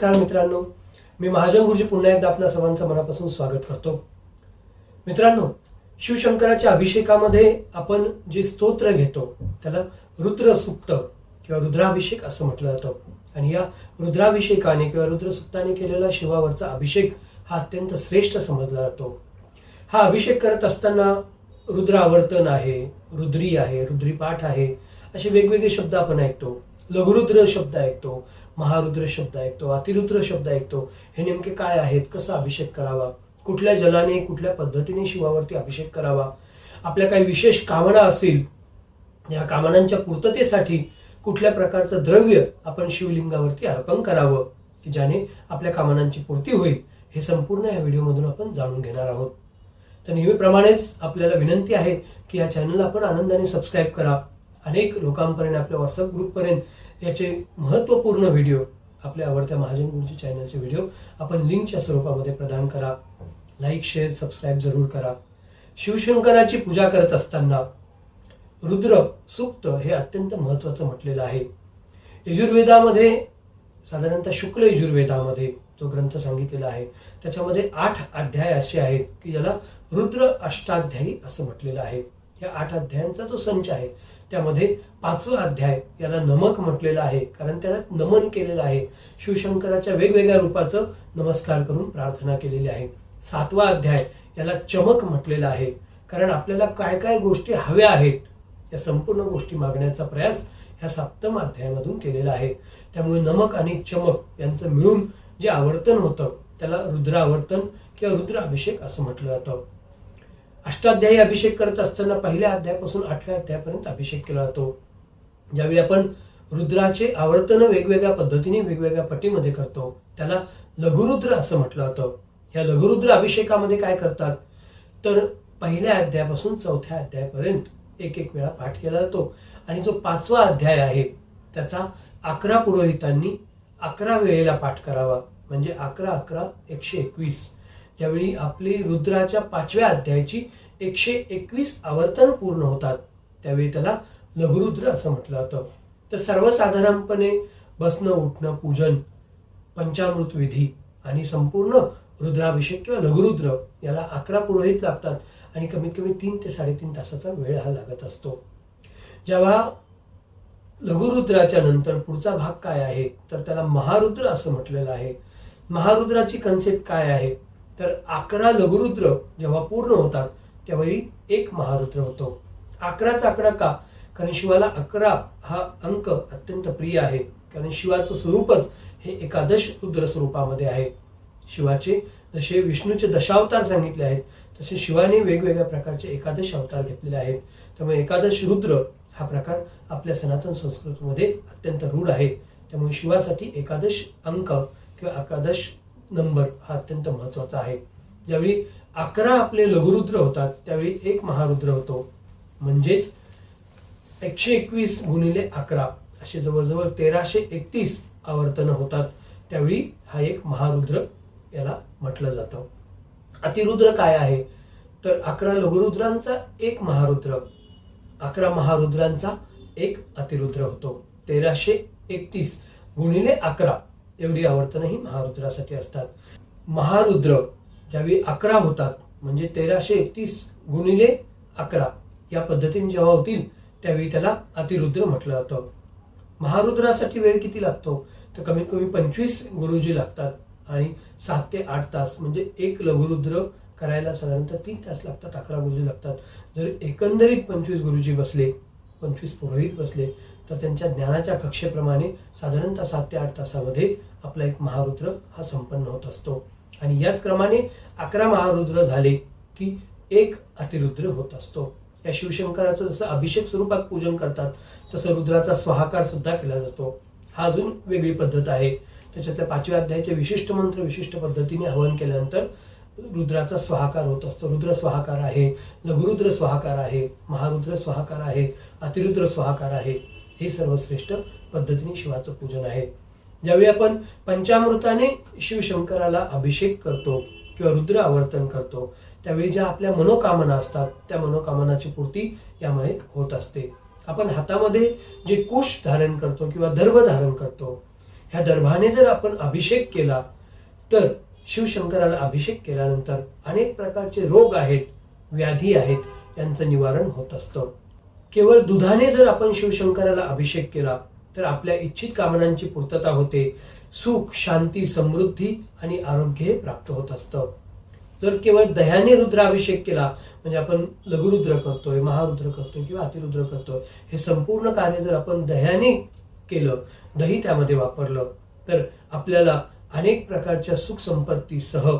नमस्कार मित्रांनो. मी महाजन गुरुजी पुन्हा एकदा आपल्या सर्वांचं मनापासून स्वागत करतो. मित्रांनो शिवशंकराच्या अभिषेकामध्ये आपण जे स्तोत्र घेतो त्याला रुद्र सुक्त किंवा रुद्राभिषेक असं म्हटलं जातं. आणि या रुद्राभिषेकाने किंवा रुद्रसुक्ताने केलेला शिवावरचा अभिषेक हा अत्यंत श्रेष्ठ समजला जातो. हा अभिषेक करत असताना रुद्रावर्तन आहे रुद्री आहे रुद्रीपाठ आहे असे वेगवेगळे शब्द आपण ऐकतो. लघुरुद्र शब्द ऐकतो महारुद्र शब्द ऐकतो अतिरुद्र शब्द ऐकतो. हे नेमके काय आहेत? कसा अभिषेक करावा? कुठल्या जलाने कुठल्या पद्धतीने शिवावरती अभिषेक करावा? आपल्या काही विशेष कामना असतील या कामनांच्या पूर्ततेसाठी कुठल्या प्रकारचं द्रव्य आपण शिवलिंगावरती अर्पण करावं की ज्याने आपल्या कामनांची पूर्ती होईल हे संपूर्ण या व्हिडिओमधून आपण जाणून घेणार आहोत. तर नेहमीप्रमाणेच आपल्याला विनंती आहे की या चॅनलला आपण आनंदाने सबस्क्राईब करा. अनेक लोकांपर्यंत आपल्या व्हॉट्सअप ग्रुपपर्यंत याचे महत्त्वपूर्ण व्हिडिओ आपल्या आवडत्या महाजन गुरुजी चॅनलचे व्हिडिओ आपण लिंकच्या स्वरूपामध्ये प्रदान करा. लाईक शेअर सबस्क्राईब जरूर करा. शिवशंकराची पूजा करत असताना रुद्र सुक्त हे अत्यंत महत्त्वाचं म्हटलेलं आहे. यजुर्वेदामध्ये साधारणतः शुक्ल यजुर्वेदामध्ये जो ग्रंथ सांगितलेला आहे त्याच्यामध्ये आठ अध्याय असे आहेत की ज्याला रुद्र अष्टाध्यायी असं म्हटलेलं आहे. या आठ अध्यायांचा जो संच आहे त्यामध्ये पाचवा अध्याय याला नमक म्हटलेला आहे कारण त्याला नमन केलेलं आहे. शिवशंकराच्या वेगवेगळ्या रूपाचं नमस्कार करून प्रार्थना केलेली आहे. सातवा अध्याय याला चमक म्हटलेला आहे कारण आपल्याला काय काय गोष्टी हव्या आहेत या संपूर्ण गोष्टी मागण्याचा प्रयास ह्या सप्तम अध्यायामधून केलेला आहे. त्यामुळे नमक आणि चमक यांचं मिळून जे आवर्तन होतं त्याला रुद्र आवर्तन किंवा रुद्र अभिषेक असं म्हटलं जातं. अष्टाध्यायी अभिषेक करत असताना पहिल्या अध्यायापासून आठव्या अध्यायापर्यंत अभिषेक केला जातो. ज्यावेळी आपण रुद्राचे आवर्तन वेगवेगळ्या पद्धतीने वेगवेगळ्या पटीमध्ये करतो. त्याला लघुरुद्र असं म्हटलं जातं. या लघुरुद्र अभिषेकामध्ये काय करतात? तर पहिल्या अध्यायापासून चौथ्या अध्यायापर्यंत एक एक वेळा पाठ केला जातो. आणि जो पाचवा अध्याय आहे त्याचा अकरा पुरोहितांनी अकरा वेळेला पाठ करावा. म्हणजे अकरा अकरा एकशे एकवीस. ज्यावेळी आपली रुद्राच्या पाचव्या अध्यायाची एकशे एकवीस आवर्तन पूर्ण होतात. त्यावेळी त्याला लघुरुद्र असं म्हटलं जातं. तर सर्वसाधारणपणे बसणं उठणं पूजन पंचामृत विधी आणि संपूर्ण रुद्राभिषेक किंवा लघुरुद्र याला अकरा पुरोहित लागतात आणि कमीत कमी तीन ते साडेतीन तासाचा वेळ हा लागत असतो. जेव्हा लघुरुद्राच्या नंतर पुढचा भाग काय आहे? तर त्याला महारुद्र असं म्हटलेलं आहे. महारुद्राची कन्सेप्ट काय आहे? तर अकरा लघुरुद्र जेव्हा पूर्ण होतात त्यावेळी एक महारुद्र होतो. अकराच आकडा का? कारण शिवाला अकरा हा अंक अत्यंत प्रिय आहे. कारण शिवाचं स्वरूपच हे एकादश रुद्र स्वरूपामध्ये आहे. शिवाचे जसे विष्णूचे दशावतार सांगितले आहेत तसे शिवाने वेगवेगळ्या प्रकारचे एकादश अवतार घेतलेले आहेत. त्यामुळे एकादश रुद्र हा प्रकार आपल्या सनातन संस्कृतीमध्ये अत्यंत रूढ आहे. त्यामुळे शिवासाठी एकादश अंक किंवा एकादश नंबर हा अत्यंत महत्त्वाचा आहे. ज्यावेळी अकरा आपले लघुरुद्र होतात त्यावेळी एक महारुद्र होतो. म्हणजेच एकशे एकवीस गुणिले अकरा असे जवळजवळ तेराशे एकतीस आवर्तनं होतात. त्यावेळी हा एक महारुद्र याला म्हटलं जातं. अतिरुद्र काय आहे? तर अकरा लघुरुद्रांचा एक महारुद्र. अकरा महारुद्रांचा एक अतिरुद्र होतो. तेराशे एकतीस गुणिले अकरा एवढी आवर्तनही महारुद्रासाठी असतात. महारुद्र ज्यावेळी अकरा होतात म्हणजे तेराशे एकतीस गुणिले अकरा या पद्धतीने जेव्हा होतील त्यावेळी त्याला अतिरुद्र म्हटलं जातं. महारुद्रासाठी वेळ किती लागतो? तर कमीत कमी पंचवीस गुरुजी लागतात आणि सात ते आठ तास म्हणजे एक लघुरुद्र करायला साधारणतः तीन तास लागतात अकरा गुरुजी लागतात. जर एकंदरीत पंचवीस गुरुजी बसले पंचवीस पुरोहित बसले तर त्यांच्या ज्ञानाच्या कक्षेप्रमाणे साधारणतः सात ते आठ तासामध्ये आपला एक महारुद्र हा संपन्न होत असतो. आणि याच क्रमाने अकरा महारुद्र झाले की एक अतिरुद्र होत असतो. या शिवशंकराचं जसं अभिषेक स्वरूपात पूजन करतात तसं रुद्राचा स्वाहाकार सुद्धा केला जातो. हा अजून वेगळी पद्धत आहे. त्याच्यातल्या पाचव्या अध्यायाचे विशिष्ट मंत्र विशिष्ट पद्धतीने हवन केल्यानंतर रुद्राचा स्वाहाकार होत असतो. रुद्र स्वाहाकार आहे लघुरुद्र स्वाहाकार आहे महारुद्र स्वाहाकार आहे अतिरुद्र स्वाहाकार आहे. हे सर्वश्रेष्ठ पद्धतीने शिवाचं पूजन आहे. ज्यावेळी आपण पंचामृताने शिवशंकराला अभिषेक करतो किंवा रुद्र आवर्तन करतो त्यावेळी ज्या आपल्या मनोकामना असतात त्या मनोकामनाची पूर्ती यामुळे होत असते. आपण हातामध्ये जे कुश धारण करतो किंवा दर्भ धारण करतो ह्या दर्भाने जर आपण अभिषेक केला तर शिवशंकराला अभिषेक केल्यानंतर अनेक प्रकारचे रोग आहेत व्याधी आहेत यांचं निवारण होत असतं. केवळ दुधाने जर आपण शिवशंकराला अभिषेक केला तर आपल्या इच्छित कामनांची पूर्तता होते सुख शांती समृद्धी आणि आरोग्य हे प्राप्त होत असतं. जर केवळ दह्याने रुद्राभिषेक केला म्हणजे आपण लघुरुद्र करतोय महारुद्र करतोय किंवा अतिरुद्र करतोय हे संपूर्ण कार्य जर आपण दह्याने केलं दही त्यामध्ये वापरलं तर आपल्याला अनेक प्रकारच्या सुख संपत्तीसह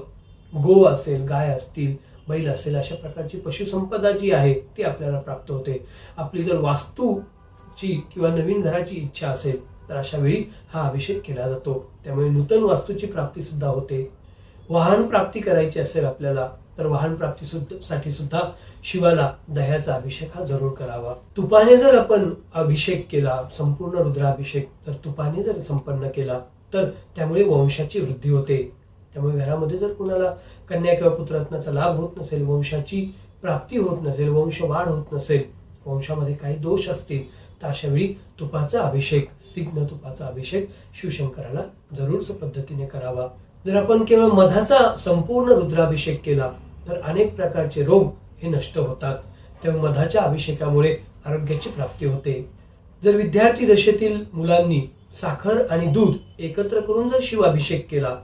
गो असेल गाय असतील बैल असेल अशा प्रकारची पशुसंपदा जी आहे ती आपल्याला प्राप्त होते. आपली जर वास्तूची किंवा नवीन घराची इच्छा असेल तर अशा वेळी हा अभिषेक केला जातो. त्यामुळे नूतन वास्तूची प्राप्ती सुद्धा होते. वाहन प्राप्ती करायची असेल आपल्याला तर वाहन प्राप्ती साठी सुद्धा शिवाला दह्याचा अभिषेक हा जरूर करावा. तुपाने जर आपण अभिषेक केला संपूर्ण रुद्राभिषेक तर तुपाने जर संपन्न केला तर त्यामुळे वंशाची वृद्धी होते. त्यामुळे घरामध्ये जर कुणाला कन्या किंवा पुत्ररत्नाचा लाभ होत नसेल वंशाची प्राप्ती होत नसेल वंश वाढ होत नसेल वंशामध्ये काही दोष असतील तर अशा वेळी तुपाचा अभिषेक सिग्न तुपाचा अभिषेक शिवशंकराला जरूर पद्धतीने करावा. जर आपण केवळ मधाचा संपूर्ण रुद्राभिषेक केला तर अनेक प्रकारचे रोग हे नष्ट होतात. तेव्हा मधाच्या अभिषेकामुळे आरोग्याची प्राप्ती होते. जर विद्यार्थी दशेतील मुलांनी साखर आणि दूध एकत्र करून जर शिवाभिषेक केला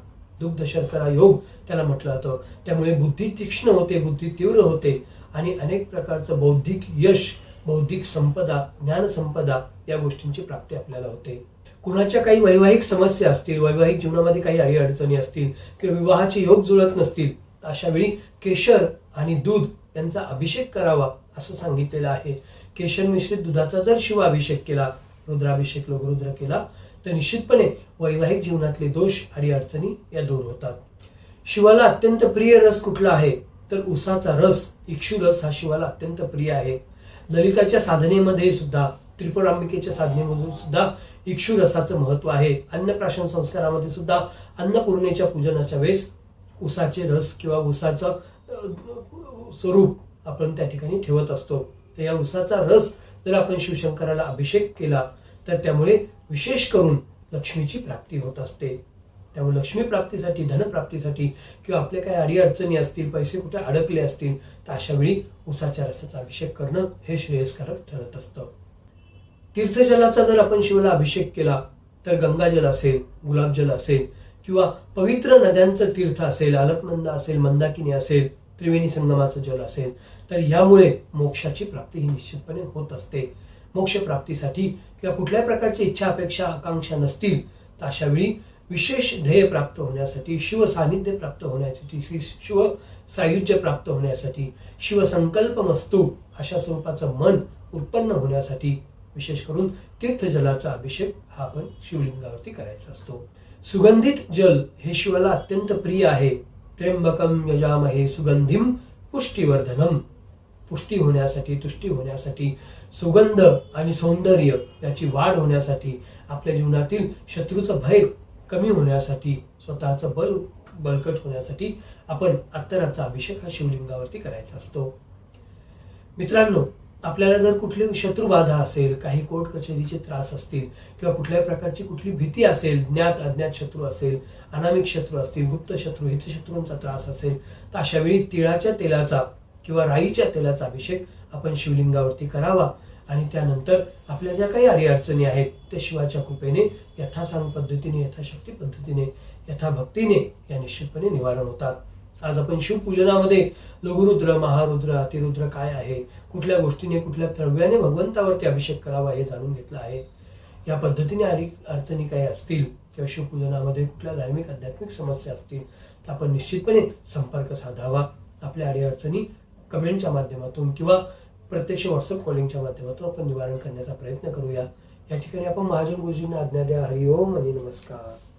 दुग्ध शर्करा योग त्याला म्हटलं जातं. त्यामुळे बुद्धी तीक्ष्ण होते बुद्धी तीव्र होते आणि अनेक प्रकारचं बौद्धिक यश बौद्धिक संपदा ज्ञान संपदा या गोष्टींची प्राप्ती आपल्याला होते. कुणाच्या काही वैवाहिक समस्या असतील वैवाहिक जीवनामध्ये काही अडीअडचणी असतील किंवा विवाहाचे योग जुळत नसतील अशा वेळी केशर आणि दूध यांचा अभिषेक करावा असं सांगितलेलं आहे. केशर मिश्रित दुधाचा जर शिवाभिषेक केला रुद्राभिषेक लघुरुद्र केला तर निश्चितपणे वैवाहिक जीवनातले दोष आणि अडचणी या दूर होतात. शिवाला अत्यंत प्रिय रस कुठला आहे? तर उसाचा रस इक्षु रस हा शिवाला अत्यंत प्रिय आहे. ललिताच्या साधनेमध्ये सुद्धा त्रिपुरांबिकेच्या साधनेमधून सुद्धा इक्षु रसाचं महत्त्व आहे. अन्नप्राशन संस्कारामध्ये सुद्धा अन्नपूर्णेच्या पूजनाच्या वेळेस उसाचे रस किंवा उसाचं स्वरूप आपण त्या ठिकाणी ठेवत असतो. तर या उसाचा रस जर आपण शिवशंकराला अभिषेक केला तर त्यामुळे विशेष करून लक्ष्मीची प्राप्ती होत असते. त्यामुळे लक्ष्मी प्राप्तीसाठी धनप्राप्तीसाठी किंवा आपल्या काही अडीअडचणी असतील पैसे कुठे अडकले असतील तर अशा वेळी उसाच्या रसाचा अभिषेक करणं हे श्रेयस्कारक ठरत असतं. तीर्थजलाचा जर आपण शिवाला अभिषेक केला तर गंगाजल असेल गुलाबजल असेल किंवा पवित्र नद्यांचं तीर्थ असेल अलकनंदा असेल मंदाकिनी असेल त्रिवेणी संगमाचं जल असेल तर यामुळे मोक्षाची प्राप्ती ही निश्चितपणे होत असते. मोक्षप्राप्तीसाठी किंवा कुठल्याही प्रकारची इच्छा अपेक्षा आकांक्षा नसतील तर अशा वेळी विशेष ध्येय प्राप्त होण्यासाठी शिव सानिध्य प्राप्त होण्यासाठी श्री शिव सायुज्य प्राप्त होण्यासाठी शिवसंकल्प मस्तू अशा स्वरूपाचं मन उत्पन्न होण्यासाठी विशेष करून तीर्थजलाचा अभिषेक हा आपण शिवलिंगावरती करायचा असतो. सुगंधित जल हे शिवाला अत्यंत प्रिय आहे. त्र्यंबकम यजामहे सुगंधिम पुष्टीवर्धनम. पुष्टी होण्यासाठी तुष्टी होण्यासाठी सुगंध आणि सौंदर्य याची वाढ होण्यासाठी आपल्या जीवनातील शत्रूचं भय कमी होण्यासाठी स्वतःचं बल बळकट होण्यासाठी आपण अत्तराचा अभिषेक हा शिवलिंगावरती करायचा असतो. मित्रांनो आपल्याला जर कुठली शत्रुबाधा असेल काही कोर्ट कचेरीचे त्रास असतील किंवा कुठल्याही प्रकारची कुठली भीती असेल ज्ञात अज्ञात शत्रू असेल अनामिक शत्रू असतील गुप्त शत्रू हितशत्रूंचा त्रास असेल तर अशा वेळी तिळाच्या तेलाचा किंवा राईच्या तेलाचा अभिषेक आपण शिवलिंगावरती करावा. आणि त्यानंतर आपल्या ज्या काही अडीअडचणी आहेत त्या शिवाच्या कृपेने यथासांग पद्धतीने यथाशक्ती पद्धतीने यथाभक्तीने या निश्चितपणे निवारण होतात. आज आपण शिवपूजनामध्ये लघुरुद्र महारुद्र अतिरुद्र काय आहे कुठल्या गोष्टीने कुठल्या द्रव्याने भगवंतावरती अभिषेक करावा हे जाणून घेतलं आहे. या पद्धतीने अडी अडचणी काही असतील किंवा शिवपूजनामध्ये कुठल्या धार्मिक आध्यात्मिक समस्या असतील तर आपण निश्चितपणे संपर्क साधावा. आपल्या अडीअडचणी कमेंटच्या माध्यमातून किंवा प्रत्यक्ष व्हॉट्सअप कॉलिंगच्या माध्यमातून आपण निवारण करण्याचा प्रयत्न करूया. या ठिकाणी आपण महाजन गुरुजींना आज्ञा द्या. हरिओम आणि नमस्कार.